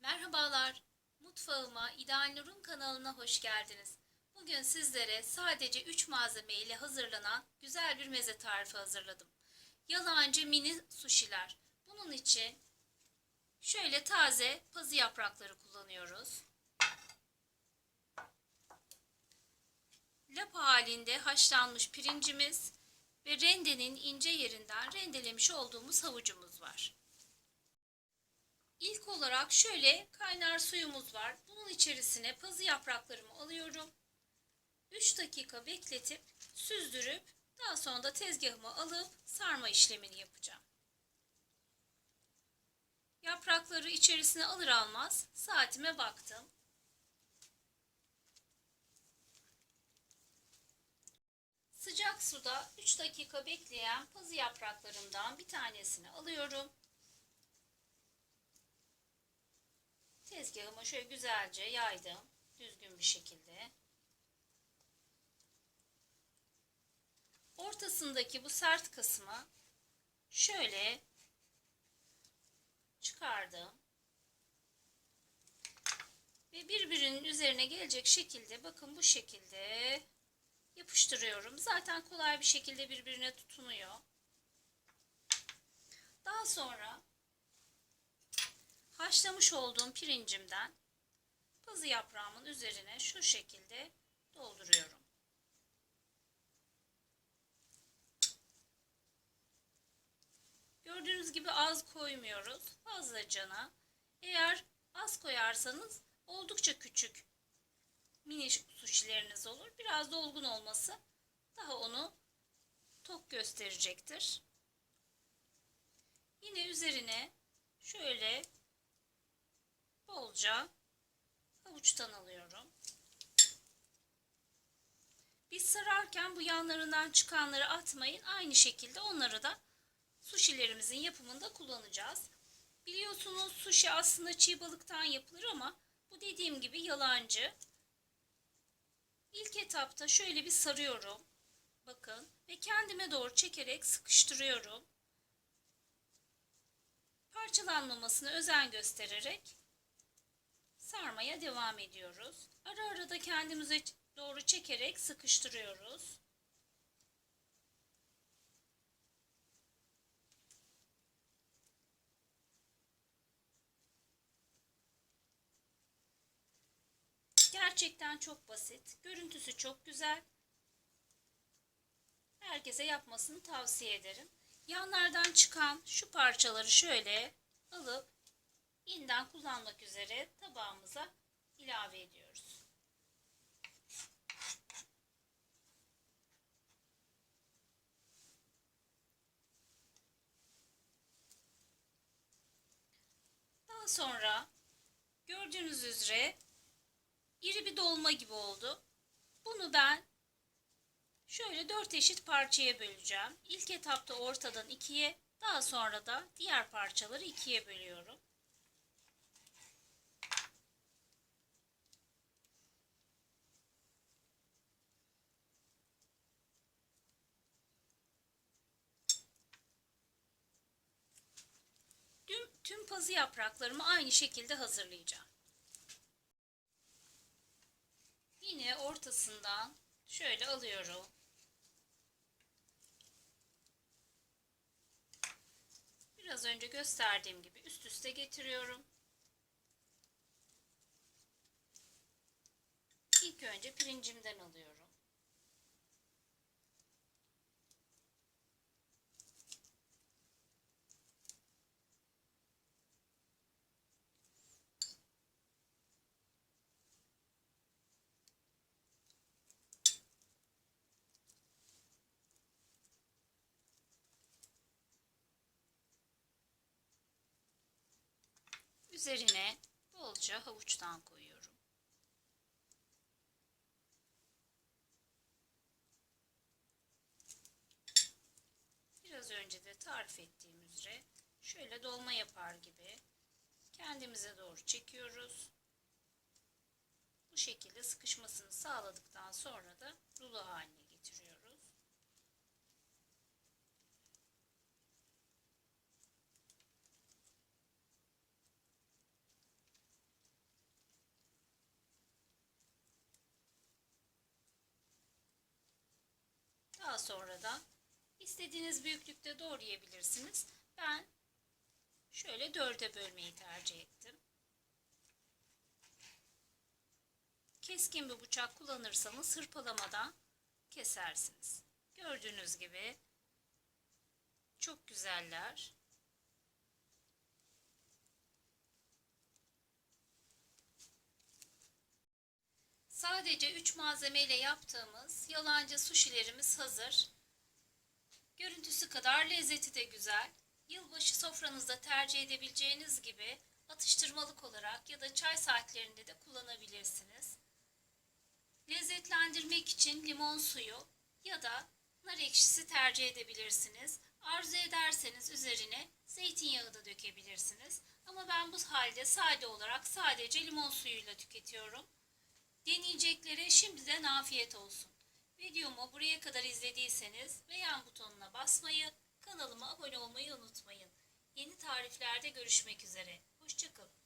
Merhabalar, mutfağıma İdeal Nur'un kanalına hoş geldiniz. Bugün sizlere sadece 3 malzeme ile hazırlanan güzel bir meze tarifi hazırladım. Yalancı mini suşiler. Bunun için şöyle taze pazı yaprakları kullanıyoruz. Lapa halinde haşlanmış pirincimiz ve rendenin ince yerinden rendelemiş olduğumuz havucumuz var. İlk olarak şöyle kaynar suyumuz var. Bunun içerisine pazı yapraklarımı alıyorum. 3 dakika bekletip süzdürüp daha sonra da tezgahıma alıp sarma işlemini yapacağım. Yaprakları içerisine alır almaz saatime baktım. Sıcak suda 3 dakika bekleyen pazı yapraklarımdan bir tanesini alıyorum. Tezgahıma şöyle güzelce yaydım. Düzgün bir şekilde. Ortasındaki bu sert kısmı şöyle çıkardım. Ve birbirinin üzerine gelecek şekilde bakın bu şekilde yapıştırıyorum. Zaten kolay bir şekilde birbirine tutunuyor. Daha sonra haşlamış olduğum pirincimden pazı yaprağımın üzerine şu şekilde dolduruyorum. Gördüğünüz gibi az koymuyoruz. Fazlacana. Eğer az koyarsanız oldukça küçük mini suşileriniz olur. Biraz dolgun olması daha onu tok gösterecektir. Yine üzerine şöyle bolca havuçtan alıyorum. Biz sararken bu yanlarından çıkanları atmayın. Aynı şekilde onları da suşilerimizin yapımında kullanacağız. Biliyorsunuz sushi aslında çiğ balıktan yapılır ama bu dediğim gibi yalancı. İlk etapta şöyle bir sarıyorum. Bakın ve kendime doğru çekerek sıkıştırıyorum. Parçalanmamasına özen göstererek sarmaya devam ediyoruz. Ara ara da kendimize doğru çekerek sıkıştırıyoruz. Gerçekten çok basit. Görüntüsü çok güzel. Herkese yapmasını tavsiye ederim. Yanlardan çıkan şu parçaları şöyle alıp yeniden kullanmak üzere tabağımıza ilave ediyoruz. Daha sonra gördüğünüz üzere iri bir dolma gibi oldu. Bunu ben şöyle dört eşit parçaya böleceğim. İlk etapta ortadan ikiye, daha sonra da diğer parçaları ikiye bölüyorum. Tüm, pazı yapraklarımı aynı şekilde hazırlayacağım. Yine ortasından şöyle alıyorum. Biraz önce gösterdiğim gibi üst üste getiriyorum. İlk önce pirincimden alıyorum. Üzerine bolca havuçtan koyuyorum. Biraz önce de tarif ettiğim üzere şöyle dolma yapar gibi kendimize doğru çekiyoruz. Bu şekilde sıkışmasını sağladıktan sonra da rulo haline Daha sonra da istediğiniz büyüklükte doğrayabilirsiniz. Ben şöyle dörde bölmeyi tercih ettim. Keskin bir bıçak kullanırsanız hırpalamadan kesersiniz. Gördüğünüz gibi çok güzeller. Sadece 3 malzemeyle yaptığımız yalancı suşilerimiz hazır. Görüntüsü kadar lezzeti de güzel. Yılbaşı sofranızda tercih edebileceğiniz gibi atıştırmalık olarak ya da çay saatlerinde de kullanabilirsiniz. Lezzetlendirmek için limon suyu ya da nar ekşisi tercih edebilirsiniz. Arzu ederseniz üzerine zeytinyağı da dökebilirsiniz. Ama ben bu halde sade olarak sadece limon suyuyla tüketiyorum. Deneyeceklere şimdiden afiyet olsun. Videomu buraya kadar izlediyseniz beğen butonuna basmayı, kanalıma abone olmayı unutmayın. Yeni tariflerde görüşmek üzere. Hoşçakalın.